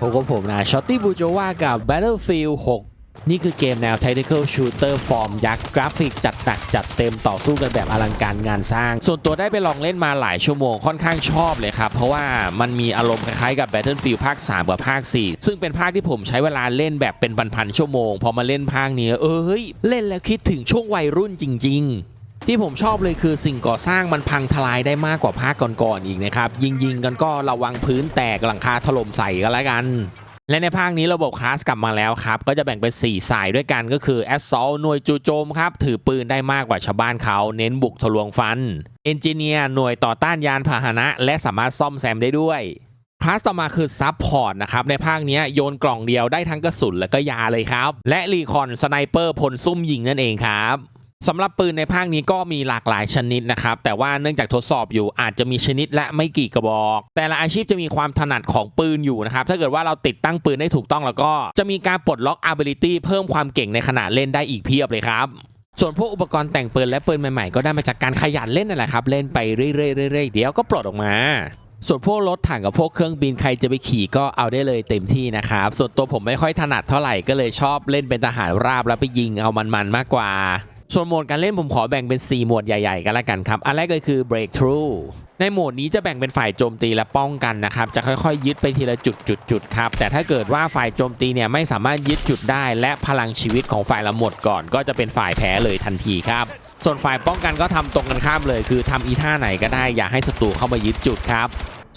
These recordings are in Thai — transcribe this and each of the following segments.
พบกับผมนะช็อตตี้บูโจวากับ Battlefield 6 นี่คือเกมแนว Tactical Shooter ฟอร์มยักษ์กราฟิกจัดหนักจัดเต็มต่อสู้กันแบบอลังการงานสร้าง ส่วนตัวได้ไปลองเล่นมาหลายชั่วโมงค่อนข้างชอบเลยครับ เพราะว่ามันมีอารมณ์คล้ายๆกับ Battlefield ภาค 3 กับภาค 4 ซึ่งเป็นภาคที่ผมใช้เวลาเล่นแบบเป็นพันๆชั่วโมง พอมาเล่นภาคนี้เออเฮ้ยเล่นแล้วคิดถึงช่วงวัยรุ่นจริง ๆ ที่ผมชอบเลยคือสิ่งก่อสร้างมันพังทลายได้มากกว่าภาคก่อนๆอีกนะครับ ยิงยิงๆกันก็ระวังพื้นแตกหลังคาถล่มใส่กันแล้วกัน และในภาคนี้ระบบคลาสกลับมาแล้วครับ ก็จะแบ่งเป็น 4 สายด้วยกันก็คือ Assault หน่วยจู่โจมครับ ถือปืนได้มากกว่าชาวบ้านเขาเน้นบุกทะลวงฟัน Engineer หน่วยต่อต้านยานพาหนะ และสามารถซ่อมแซมได้ด้วยคลาสต่อมาคือ Support นะครับ ในภาคนี้โยนกล่องเดียวได้ทั้งกระสุนและก็ยาเลยครับ และรีคอนสไนเปอร์พลซุ่มยิงนั่นเองครับ สำหรับปืนในภาคนี้ก็มีหลากหลายชนิดนะครับ แต่ว่าเนื่องจากทดสอบอยู่อาจจะมีชนิดและไม่กี่กระบอก แต่ละอาชีพจะมีความถนัดของปืนอยู่นะครับ ถ้าเกิดว่าเราติดตั้งปืนได้ถูกต้องแล้วก็ จะมีการปลดล็อก ability เพิ่มความเก่งในขณะเล่นได้อีกเพียบเลยครับส่วนพวกอุปกรณ์แต่งปืนและปืนใหม่ๆ ก็ได้มาจากการขยันเล่นนั่นแหละครับ เล่นไปเรื่อยๆๆๆเดี๋ยวก็ปลดออกมา ส่วนพวกรถถังกับพวกเครื่องบินใครจะไปขี่ก็เอาได้เลยเต็มที่นะครับ ส่วนตัวผมไม่ค่อยถนัดเท่าไหร่ก็เลยชอบเล่นเป็นทหารราบแล้วไปยิงเอามันๆมากกว่า ส่วนโหมดการเล่นผมขอแบ่งเป็น4โหมดใหญ่ๆ กันละกันครับ อันแรกก็คือ breakthrough ในโหมดนี้จะแบ่งเป็นฝ่ายโจมตีและป้องกันนะครับ จะค่อยๆ ยึดไปทีละจุดๆครับ แต่ถ้าเกิดว่าฝ่ายโจมตีเนี่ยไม่สามารถยึดจุดได้ และพลังชีวิตของฝ่ายละหมดก่อน ก็จะเป็นฝ่ายแพ้เลยทันทีครับ ส่วนฝ่ายป้องกันก็ทำตรงกันข้ามเลย คือทำอีท่าไหนก็ได้อย่าให้ศัตรูเข้ามายึดจุดครับ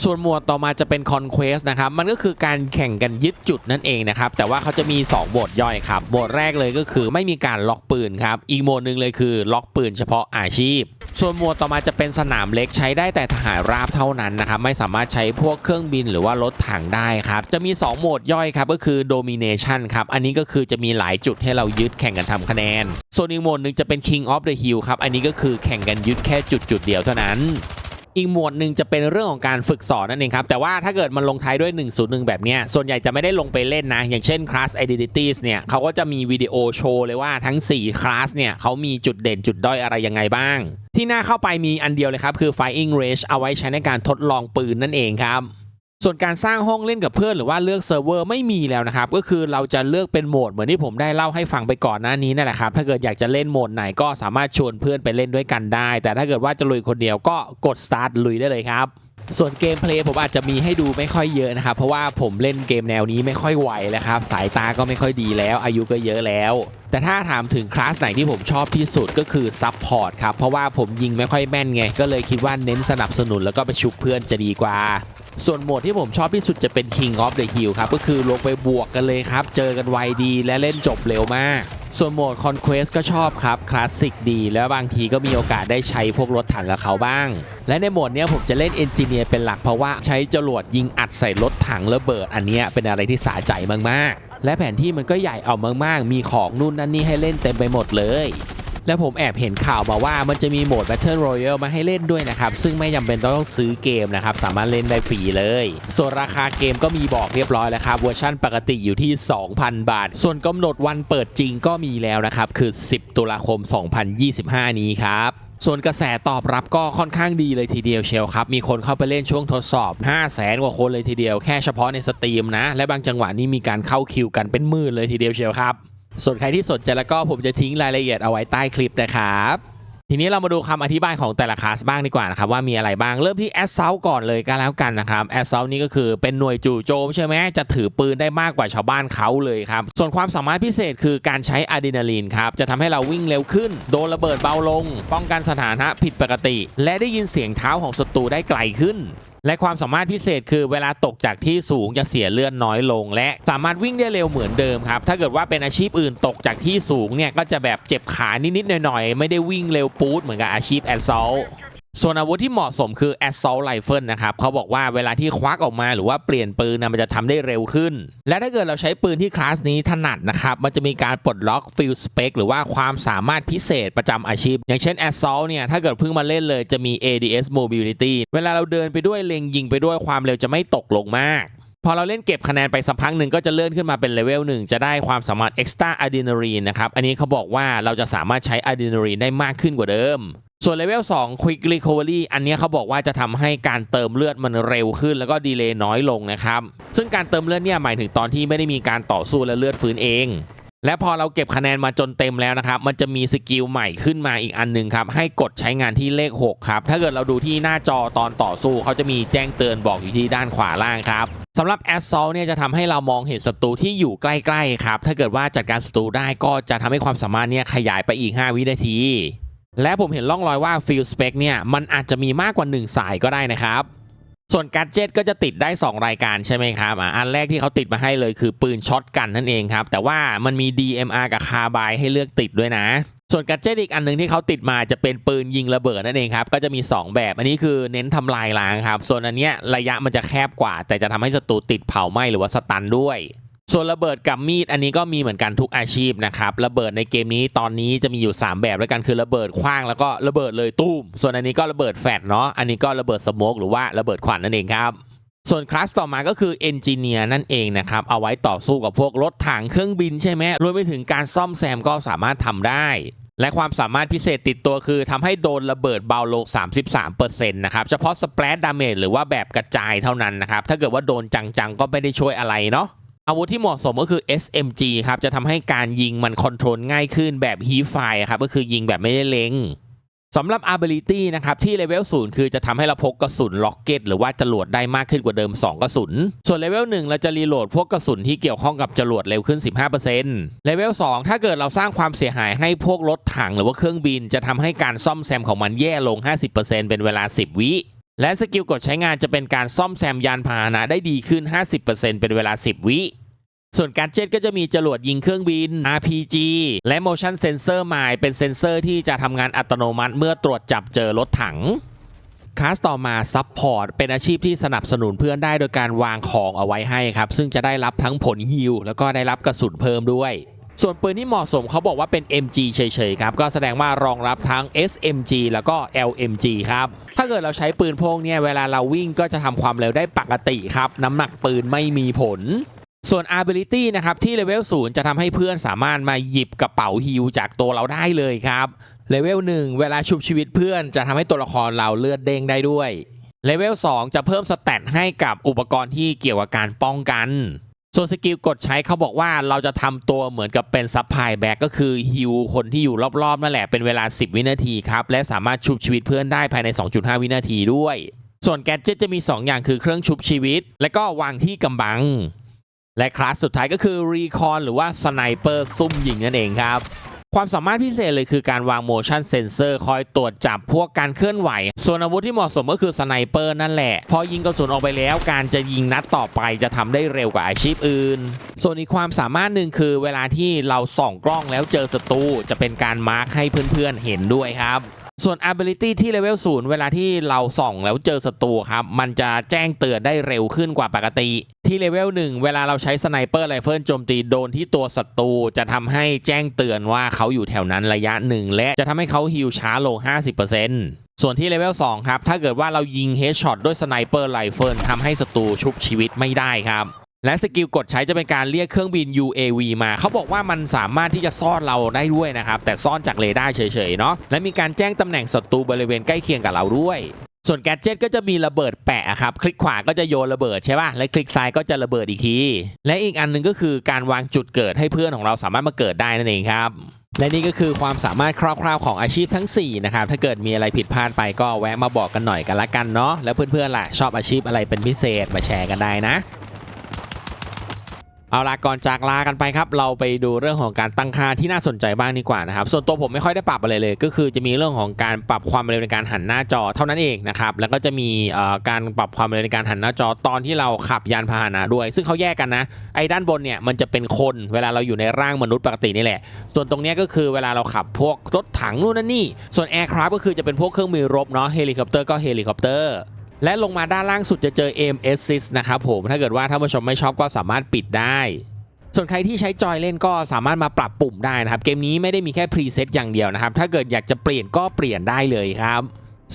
ส่วนหมวดต่อมาจะเป็น Conquest นะครับมันก็คือการแข่งกันยึดจุดนั่นเองนะครับแต่ว่าเขาจะมี 2 โหมดย่อยครับโหมดแรกเลยก็คือไม่มีการล็อกปืนครับอีกโหมดหนึ่งเลยคือล็อกปืนเฉพาะอาชีพ ส่วนหมวดต่อมาจะเป็นสนามเล็กใช้ได้แต่ทหารราบเท่านั้นนะครับไม่สามารถใช้พวกเครื่องบินหรือว่ารถถังได้ครับจะมี 2 โหมดย่อยครับก็คือ Domination ครับอันนี้ก็คือจะมีหลายจุดให้เรายึดแข่งกันทำคะแนนส่วนอีกโหมดหนึ่งจะเป็น King of the Hill ครับอันนี้ก็คือแข่งกันยึดแค่จุดจุดเดียวเท่านั้น อีกหมวดหนึ่งจะเป็นเรื่องของการฝึกสอนนั่นเองครับ แต่ว่าถ้าเกิดมันลงท้ายด้วย 101 แบบนี้ส่วนใหญ่จะไม่ได้ลงไปเล่นนะ อย่างเช่น Class Identities เนี่ยเขาก็จะมีวิดีโอโชว์เลยว่าทั้ง 4 คลาสเนี่ยเขามีจุดเด่นจุดด้อยอะไรยังไงบ้าง ที่น่าเข้าไปมีอันเดียวเลยครับ คือ Firing Range เอาไว้ใช้ในการทดลองปืนนั่นเองครับ ส่วนการสร้างห้องเล่นกับเพื่อนหรือว่าเลือกเซิร์ฟเวอร์ไม่มีแล้วนะครับ ก็คือเราจะเลือกเป็นโหมดเหมือนที่ผมได้เล่าให้ฟังไปก่อนหน้านี้นั่นแหละครับ ถ้าเกิดอยากจะเล่นโหมดไหนก็สามารถชวนเพื่อนไปเล่นด้วยกันได้ แต่ถ้าเกิดว่าจะลุยคนเดียวก็กด start ลุยได้เลยครับส่วนเกมเพลย์ผมอาจจะมีให้ดูไม่ค่อยเยอะนะครับ เพราะว่าผมเล่นเกมแนวนี้ไม่ค่อยไหวแล้วครับ สายตาก็ไม่ค่อยดีแล้ว อายุก็เยอะแล้ว แต่ถ้าถามถึงคลาสไหนที่ผมชอบที่สุดก็คือซับพอร์ตครับ เพราะว่าผมยิงไม่ค่อยแม่นไง ก็เลยคิดว่าเน้นสนับสนุนแล้วก็ไปชุบเพื่อนจะดีกว่า ส่วนโหมดที่ผมชอบที่สุดจะเป็น King of the Hill ครับ ก็คือลงไปบวกกันเลยครับ เจอกันไวดีและเล่นจบเร็วมาก ส่วนโหมด Conquest ก็ชอบครับ คลาสสิกดี แล้วบางทีก็มีโอกาสได้ใช้พวกรถถังกับเขาบ้าง และในโหมดนี้ผมจะเล่นเอนจิเนียร์เป็นหลักเพราะว่าใช้จรวดยิงอัดใส่รถถังระเบิด อันนี้เป็นอะไรที่สะใจมากๆ และแผนที่มันก็ใหญ่เอามากๆ มีของนู่นนั่นนี่ให้เล่นเต็มไปหมดเลย และผมแอบเห็นข่าวมาว่ามันจะมีโหมด Battle Royale มาให้เล่นด้วยนะครับ ซึ่งไม่จำเป็นต้องซื้อเกมนะครับ สามารถเล่นได้ฟรีเลย ส่วนราคาเกมก็มีบอกเรียบร้อยแล้วครับ เวอร์ชันปกติอยู่ที่ 2,000 บาท ส่วนกำหนดวันเปิดจริงก็มีแล้วนะครับ คือ 10 ตุลาคม 2025 นี้ครับส่วนกระแสตอบรับก็ค่อนข้างดีเลยทีเดียวเชียวครับ มีคนเข้าไปเล่นช่วงทดสอบ 5 0 0แสนกว่าคนเลยทีเดียวแค่เฉพาะในสตรีมนะ และบางจังหวะนี่มีการเข้าคิวกันเป็นหมื่นเลยทีเดียวเชียวครับ ส่วนใครที่สนใจแล้วก็ผมจะทิ้งรายละเอียดเอาไว้ใต้คลิปนะครับทีนี้เรามาดูคำอธิบายของแต่ละคลาสบ้างดีกว่านะครับว่ามีอะไรบ้างเริ่มที่ Assault ก่อนเลยก็แล้วกันนะครับ Assault นี่ก็คือเป็นหน่วยจู่โจมใช่ไหมจะถือปืนได้มากกว่าชาวบ้านเขาเลยครับส่วนความสามารถพิเศษคือการใช้อะดรีนาลีนครับจะทำให้เราวิ่งเร็วขึ้น โดนระเบิดเบาลง ป้องกันสถานะผิดปกติ และได้ยินเสียงเท้าของศัตรูได้ไกลขึ้น และความสามารถพิเศษคือเวลาตกจากที่สูงจะเสียเลือดน้อยลง และสามารถวิ่งได้เร็วเหมือนเดิมครับถ้าเกิดว่าเป็นอาชีพอื่นตกจากที่สูงเนี่ยก็จะแบบเจ็บขานิดๆหน่อยๆไม่ได้วิ่งเร็วปู๊ดเหมือนกับอาชีพแอสซอล ส่วนอาวุธที่เหมาะสมคือ Assault Rifle นะครับเขาบอกว่าเวลาที่ควักออกมาหรือว่าเปลี่ยนปืนนะมันจะทำได้เร็วขึ้น และถ้าเกิดเราใช้ปืนที่คลาสนี้ถนัดนะครับ มันจะมีการปลดล็อก Field Spec หรือว่าความสามารถพิเศษประจำอาชีพ อย่างเช่น Assault เนี่ย ถ้าเกิดเพิ่งมาเล่นเลยจะมี ADS Mobility เวลาเราเดินไปด้วยเล็งยิงไปด้วยความเร็วจะไม่ตกลงมากพอเราเล่นเก็บคะแนนไปสักพักหนึ่งก็จะเลื่อนขึ้นมาเป็นเลเวลหนึ่งจะได้ความสามารถ Extra Adrenaline นะครับ อันนี้เขาบอกว่าเราจะสามารถใช้ Adrenaline ได้มากขึ้นกว่าเดิม ส่วนเลเวล2 Quick Recovery อันนี้เขาบอกว่าจะทำให้การเติมเลือดมันเร็วขึ้น แล้วก็ดีเลย์น้อยลงนะครับ ซึ่งการเติมเลือดเนี่ยหมายถึงตอนที่ไม่ได้มีการต่อสู้และเลือดฟื้นเอง และพอเราเก็บคะแนนมาจนเต็มแล้วนะครับ มันจะมีสกิลใหม่ขึ้นมาอีกอันหนึ่งครับ ให้กดใช้งานที่เลข 6 ครับ ถ้าเกิดเราดูที่หน้าจอตอนต่อสู้เขาจะมีแจ้งเตือนบอกอยู่ที่ด้านขวาล่างครับสำหรับ Assault เนี่ยจะทำให้เรามองเห็นศัตรูที่อยู่ใกล้ๆครับ ถ้าเกิดว่าจัดการศัตรูได้ก็จะทำให้ความสามารถเนี่ยขยายไปอีก 5 วินาที และผมเห็นร่องรอยว่า Field Spec เนี่ยมันอาจจะมีมากกว่า 1 สายก็ได้นะครับ ส่วนการ์เจ็ตก็จะติดได้ 2 รายการใช่ไหมครับอะอันแรกที่เขาติดมาให้เลยคือปืนช็อตกันนั่นเองครับ แต่ว่ามันมี DMR กับคาบายให้เลือกติดด้วยนะส่วนการ์เจ็ตอีกอันหนึงที่เขาติดมาจะเป็นปืนยิงระเบิดนั่นเองครับ ก็จะมี 2 แบบ อันนี้คือเน้นทำลายล้างครับ ส่วนอันเนี้ยระยะมันจะแคบกว่า แต่จะทำให้ศัตรูติดเผาไหม้หรือว่าสตันด้วย ส่วนระเบิดกับมีดอันนี้ก็มีเหมือนกันทุกอาชีพนะครับระเบิดในเกมนี้ตอนนี้จะมีอยู่ 3 แบบด้วยกันคือระเบิดขว้างแล้วก็ระเบิดเลยตุ้ม ส่วนอันนี้ก็ระเบิดแฟดเนาะอันนี้ก็ระเบิดสโมกหรือว่าระเบิดควันนั่นเองครับส่วนคลาสต่อมาก็คือเอนจิเนียร์นั่นเองนะครับ เอาไว้ต่อสู้กับพวกรถถังเครื่องบินใช่ไหมรวมไปถึงการซ่อมแซมก็สามารถทำได้ และความสามารถพิเศษติดตัวคือทำให้โดนระเบิดเบาลง 33%นะครับ เฉพาะสเปรดดาเมจหรือว่าแบบกระจายเท่านั้นนะครับ ถ้าเกิดว่าโดนจังๆ ก็ไม่ได้ช่วยอะไรเนาะ อาวุธที่เหมาะสมก็คือ SMG ครับ จะทำให้การยิงมันคอนโทรลง่ายขึ้นแบบฮีไฟครับ ก็คือยิงแบบไม่ได้เล็งสำหรับ ability นะครับ ที่เลเวล0คือจะทำให้เราพกกระสุนล็อกเก็ตหรือว่าจรวดได้มากขึ้นกว่าเดิม 2 กระสุน ส่วนเลเวล1เราจะรีโหลดพวกกระสุนที่เกี่ยวข้องกับจรวดเร็วขึ้น 15%เลเวล2ถ้าเกิดเราสร้างความเสียหายให้พวกรถถังหรือว่าเครื่องบิน จะทำให้การซ่อมแซมของมันแย่ลง 50%เป็นเวลา 10 วิและสกิลกดใช้งานจะเป็นการซ่อมแซมยานพาหนะได้ดีขึ้น 50%เป็นเวลา 10 วิ ส่วนการเจ็ตก็จะมีจรวดยิงเครื่องบิน RPG และ motion sensor หมายเป็นเซ็นเซอร์ที่จะทำงานอัตโนมัติเมื่อตรวจจับเจอรถถังคลาสต่อมาซั p พอร์ตเป็นอาชีพที่สนับสนุนเพื่อนได้โดยการวางของเอาไว้ให้ครับ ซึ่งจะได้รับทั้งผลฮิลแล้วก็ได้รับกระสุนเพิ่มด้วย ส่วนปืนที่เหมาะสมเขาบอกว่าเป็น MG เฉยๆครับ ก็แสดงว่ารองรับทั้ง SMG แล้วก็ LMG ครับ ถ้าเกิดเราใช้ปืนพวกเนี้ยเวลาเราวิ่งก็จะทำความเร็วได้ปกติครับ น้ำหนักปืนไม่มีผล ส่วน ability นะครับที่เลเวล0จะทำให้เพื่อนสามารถมาหยิบกระเป๋าฮิวจากตัวเราได้เลยครับเลเวล1เวลาชุบชีวิตเพื่อนจะทำให้ตัวละครเราเลือดเด้งได้ด้วยเลเวล2จะเพิ่มสแตทให้กับอุปกรณ์ที่เกี่ยวกับการป้องกัน ส่วนสกิลกดใช้เขาบอกว่าเราจะทำตัวเหมือนกับเป็นซับพลายแบ็กก็คือฮิวคนที่อยู่รอบๆนั่นแหละเป็นเวลา 10 วินาทีครับ และสามารถชุบชีวิตเพื่อนได้ภายใน 2.5 วินาทีด้วย ส่วนแกจ็ตจะมี 2 อย่างคือเครื่องชุบชีวิต และก็วางที่กำบัง และคลาสสุดท้ายก็คือรีคอนหรือว่าสไนเปอร์ซุ่มยิงนั่นเองครับความสามารถพิเศษเลยคือการวาง motion sensor คอยตรวจจับพวกการเคลื่อนไหว ส่วนอาวุธที่เหมาะสมก็คือสไนเปอร์นั่นแหละ พอยิงกระสุนออกไปแล้ว การจะยิงนัดต่อไปจะทำได้เร็วกว่าอาชีพอื่น ส่วนอีกความสามารถหนึ่งคือเวลาที่เราส่องกล้องแล้วเจอศัตรูจะเป็นการมาร์คให้เพื่อนๆเห็นด้วยครับ ส่วน ability ที่เลเวล0เวลาที่เราส่องแล้วเจอศัตรูครับ มันจะแจ้งเตือนได้เร็วขึ้นกว่าปกติ ที่เลเวล1เวลาเราใช้สไนเปอร์ไรเฟิลโจมตีโดนที่ตัวศัตรูจะทำให้แจ้งเตือนว่าเขาอยู่แถวนั้นระยะหนึ่งและจะทำให้เขาฮิลช้าลง 50%ส่วนที่เลเวล2ครับ ถ้าเกิดว่าเรายิงเฮดช็อตด้วยสไนเปอร์ไรเฟิลทำให้ศัตรูชุบชีวิตไม่ได้ครับ และสกิลกดใช้จะเป็นการเรียกเครื่องบิน UAV มาเขาบอกว่ามันสามารถที่จะซ่อนเราได้ด้วยนะครับ แต่ซ่อนจากเรดาร์เฉยๆเนาะและมีการแจ้งตำแหน่งศัตรูบริเวณใกล้เคียงกับเราด้วย ส่วนแกดเจ็ตก็จะมีระเบิดแปะครับ คลิกขวาก็จะโยนระเบิดใช่ป่ะและคลิกซ้ายก็จะระเบิดอีกที และอีกอันหนึ่งก็คือการวางจุดเกิดให้เพื่อนของเราสามารถมาเกิดได้นั่นเองครับและนี่ก็คือความสามารถคร่าวๆของอาชีพทั้ง 4 นะครับ ถ้าเกิดมีอะไรผิดพลาดไปก็แวะมาบอกกันหน่อยกันละกันเนาะ แล้วเพื่อนๆล่ะชอบอาชีพอะไรเป็นพิเศษมาแชร์กันได้นะ เอาละก่อนจากลากันไปครับ เราไปดูเรื่องของการตั้งค่าที่น่าสนใจบ้างดีกว่านะครับ ส่วนตัวผมไม่ค่อยได้ปรับอะไรเลย ก็คือจะมีเรื่องของการปรับความเร็วในการหันหน้าจอเท่านั้นเองนะครับ แล้วก็จะมีการปรับความเร็วในการหันหน้าจอตอนที่เราขับยานพาหนะด้วย ซึ่งเขาแยกกันนะ ไอ้ด้านบนเนี่ยมันจะเป็นคนเวลาเราอยู่ในร่างมนุษย์ปกตินี่แหละ ส่วนตรงนี้ก็คือเวลาเราขับพวกรถถังนู่นนั่นนี่ ส่วนแอร์คราฟก็คือจะเป็นพวกเครื่องมือรบเนาะ เฮลิคอปเตอร์ก็เฮลิคอปเตอร์ และลงมาด้านล่างสุดจะเจอ aim assist นะครับผม ถ้าเกิดว่าท่านผู้ชมไม่ชอบก็สามารถปิดได้ ส่วนใครที่ใช้จอยเล่นก็สามารถมาปรับปุ่มได้นะครับ เกมนี้ไม่ได้มีแค่พรีเซตอย่างเดียวนะครับ ถ้าเกิดอยากจะเปลี่ยนก็เปลี่ยนได้เลยครับ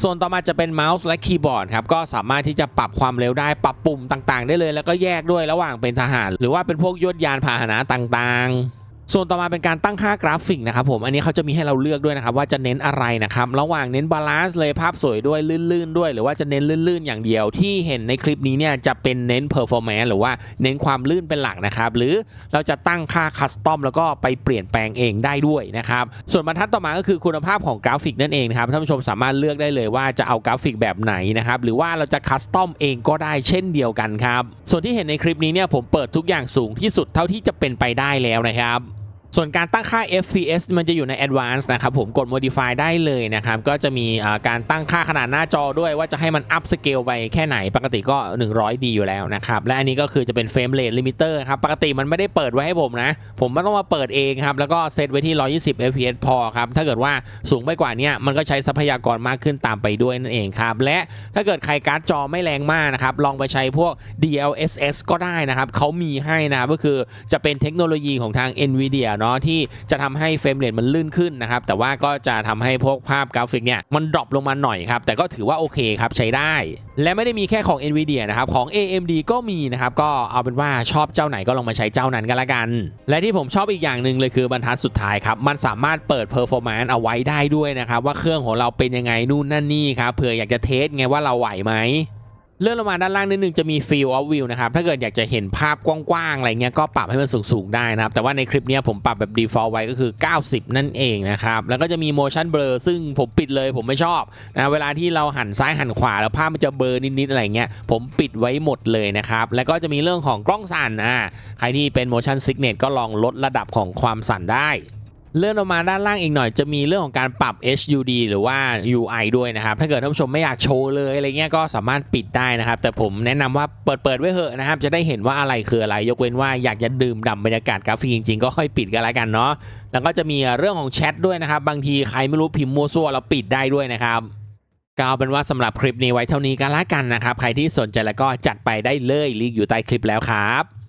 ส่วนต่อมาจะเป็นเมาส์และคีย์บอร์ดครับก็สามารถที่จะปรับความเร็วได้ปรับปุ่มต่างๆ ได้เลย แล้วก็แยกด้วยระหว่างเป็นทหาร หรือว่าเป็นพวกยวดยานพาหนะต่างๆ ส่วนต่อมาเป็นการตั้งค่ากราฟิกนะครับผมอันนี้เขาจะมีให้เราเลือกด้วยนะครับว่าจะเน้นอะไรนะครับระหว่างเน้นบาลานซ์เลยภาพสวยด้วยลื่นๆด้วย หรือว่าจะเน้นลื่นๆ อย่างเดียวที่เห็นในคลิปนี้เนี่ยจะเป็นเน้นเพอร์ฟอร์แมนซ์หรือว่าเน้นความลื่นเป็นหลักนะครับหรือเราจะตั้งค่าคัสตอมแล้วก็ไปเปลี่ยนแปลงเองได้ด้วยนะครับส่วนบรรทัดต่อมาก็คือคุณภาพของกราฟิกนั่นเองนะครับท่านผู้ชมสามารถเลือกได้เลยว่าจะเอากราฟิกแบบไหนนะครับหรือว่าเราจะคัสตอมเองก็ได้เช่นเดียวกันครับส่วนที่เห็นในคลิปนี้เนี่ยผมเปิดทุกอย่างสูงที่สุดเท่าที่จะเป็นไปได้แล้วนะครับ ส่วนการตั้งค่า FPS มันจะอยู่ใน Advanced นะครับผมกด Modify ได้เลยนะครับ ก็จะมีการตั้งค่าขนาดหน้าจอด้วยว่าจะให้มัน up scale ไปแค่ไหนปกติก็ 100ดีอยู่แล้วนะครับ และอันนี้ก็คือจะเป็น Frame Rate Limiter ครับ ปกติมันไม่ได้เปิดไว้ให้ผมนะ ผมไม่ต้องมาเปิดเองครับ แล้วก็เซตไว้ที่ 120 FPS พอครับ ถ้าเกิดว่าสูงไปกว่านี้มันก็ใช้ทรัพยากรมากขึ้นตามไปด้วยนั่นเองครับและถ้าเกิดใครการ์ดจอไม่แรงมากนะครับลองไปใช้พวก DLSS ก็ได้นะครับเขามีให้นะก็คือจะเป็นเทคโนโลยีของทาง NVIDIA เนาะที่จะทำให้เฟรมเรทมันลื่นขึ้นนะครับแต่ว่าก็จะทำให้พวกภาพกราฟิกเนี่ยมันดรอปลงมาหน่อยครับแต่ก็ถือว่าโอเคครับใช้ได้ และไม่ได้มีแค่ของ NVIDIA นะครับของ AMD ก็มีนะครับก็เอาเป็นว่าชอบเจ้าไหนก็ลองมาใช้เจ้านั้นกันละกัน และที่ผมชอบอีกอย่างหนึ่งเลยคือบรรทัดสุดท้ายครับมันสามารถเปิด performance เอาไว้ได้ด้วยนะครับว่าเครื่องของเราเป็นยังไงนู่นนั่นนี่ครับเผื่ออยากจะเทสไงว่าเราไหวไหม เลื่อนลงมาด้านล่างนิดนึงจะมี Field of View นะครับ ถ้าเกิดอยากจะเห็นภาพกว้างๆ อะไรเงี้ยก็ปรับให้มันสูงๆ ได้นะครับ แต่ว่าในคลิปนี้ผมปรับแบบ default ไว้ก็คือ 90 นั่นเองนะครับ แล้วก็จะมี motion blur ซึ่งผมปิดเลยผมไม่ชอบนะเวลาที่เราหันซ้ายหันขวาแล้วภาพมันจะเบลอนิดๆ อะไรเงี้ยผมปิดไว้หมดเลยนะครับ แล้วก็จะมีเรื่องของกล้องสั่นอ่าใครที่เป็น motion sickness ก็ลองลดระดับของความสั่นได้ เลื่อนออกมาด้านล่างอีกหน่อยจะมีเรื่องของการปรับ HUD หรือว่า UI ด้วยนะครับ ถ้าเกิดท่านผู้ชมไม่อยากโชว์เลยอะไรเงี้ยก็สามารถปิดได้นะครับ แต่ผมแนะนำว่าเปิดเปิดไว้เถอะนะครับ จะได้เห็นว่าอะไรคืออะไร ยกเว้นว่าอยากจะดื่มด่ำบรรยากาศกราฟิกจริงๆ ก็ค่อยปิดกันแล้วกันเนาะแล้วก็จะมีเรื่องของแชทด้วยนะครับ บางทีใครไม่รู้พิมพ์มั่วซั่วเราปิดได้ด้วยนะครับก็เอาเป็นว่าสำหรับคลิปนี้ไว้เท่านี้กันละกันนะครับ ใครที่สนใจแล้วก็จัดไปได้เลยลิงก์อยู่ใต้คลิปแล้วครับ